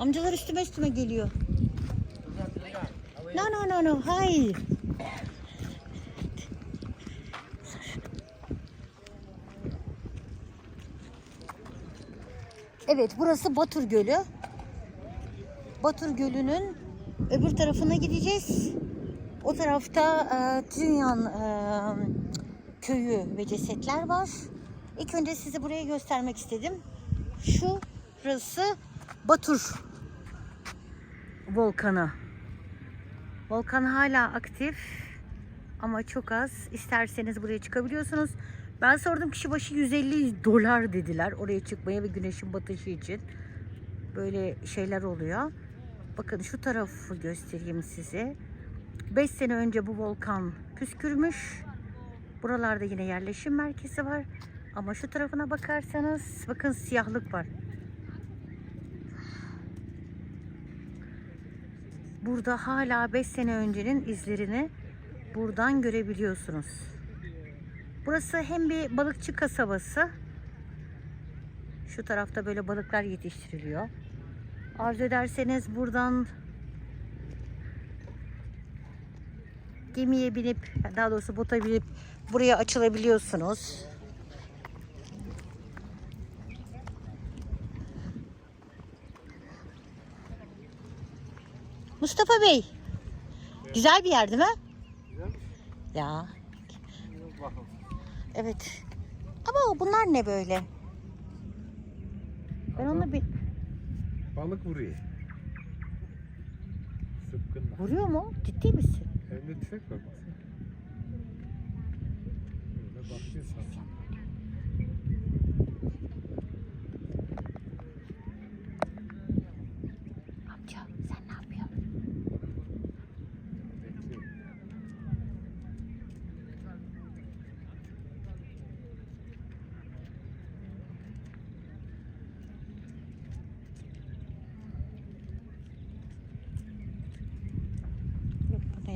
Amcalar üstüme üstüme geliyor. No no no no hayır. Evet burası Batur Gölü. Batur Gölü'nün öbür tarafına gideceğiz. O tarafta e, Trünyan e, köyü ve cesetler var. İlk önce size burayı göstermek istedim. Şurası Batur volkanı. Volkan hala aktif ama çok az. İsterseniz buraya çıkabiliyorsunuz. Ben sordum kişi başı 150 dolar dediler oraya çıkmaya ve güneşin batışı için. Böyle şeyler oluyor. Bakın şu tarafı göstereyim size. 5 sene önce bu volkan püskürmüş. Buralarda yine yerleşim merkezi var. Ama şu tarafına bakarsanız bakın siyahlık var. Burada hala 5 sene öncenin izlerini buradan görebiliyorsunuz. Burası hem bir balıkçı kasabası. Şu tarafta böyle balıklar yetiştiriliyor. Arzu ederseniz buradan gemiye binip daha doğrusu bota binip buraya açılabiliyorsunuz. Mustafa Bey. Güzel bir yer değil mi? Ya. Evet. Ama bunlar ne böyle? Ben onu bir... Balık vuruyor. Sıpkınla. Vuruyor mu? Ciddi misin? Elinde tüfek var. Böyle bakıyor sana. Amca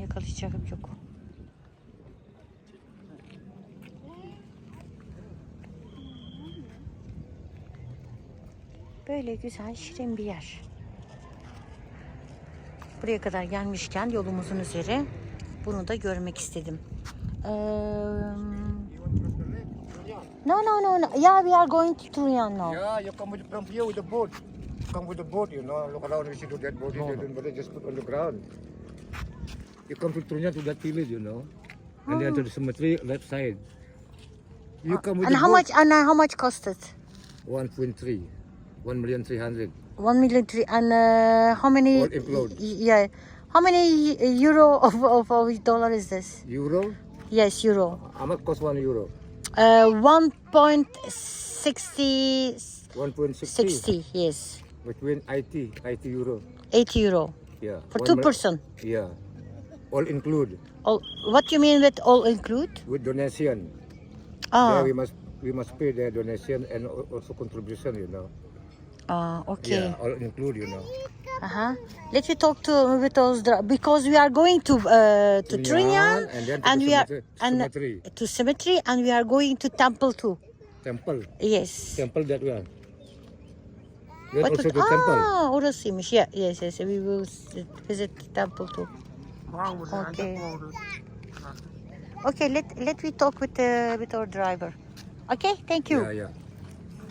yakalayacağım yok. Böyle güzel şirin bir yer. Buraya kadar gelmişken yolumuzun üzeri bunu da görmek istedim. Eee, no no no no. Yeah, we are going to Trunyan now. Yeah, you come with, from here with the boat. Come with the boat, you know. Look around, you see body, they don't bother, just put on the ground. You come to Trunya to that village, you know. And then to the cemetery, left side. You come with And the how boat, much and uh, how much cost it? 1.3. 1 million 300. One million three and uh, how many? All included. y- Yeah, how many euro of of, of dollar is this? Euro? Yes, euro. How much cost 1 euro? Uh, one point sixty 1.60. sixty. Yes, Between IT, IT euro. eighty euro Yeah. for One two mil- person. Yeah. All include All what you mean with all include? with donation. Ah, Yeah, we must we must pay their donation and also contribution, you know. ah, okay. Yeah, all include, you know. Uh huh. Let me talk to with those because we are going to uh, to Trinyan and then to and the we are and cemetery. to cemetery and we are going to temple too. Temple. Yes. Temple that one. What also would- the temple. Ah. Yeah, yes, yes. We will visit the temple too. Okay. Okay, let let me talk with uh, with our driver. Okay, thank you. Yeah, yeah.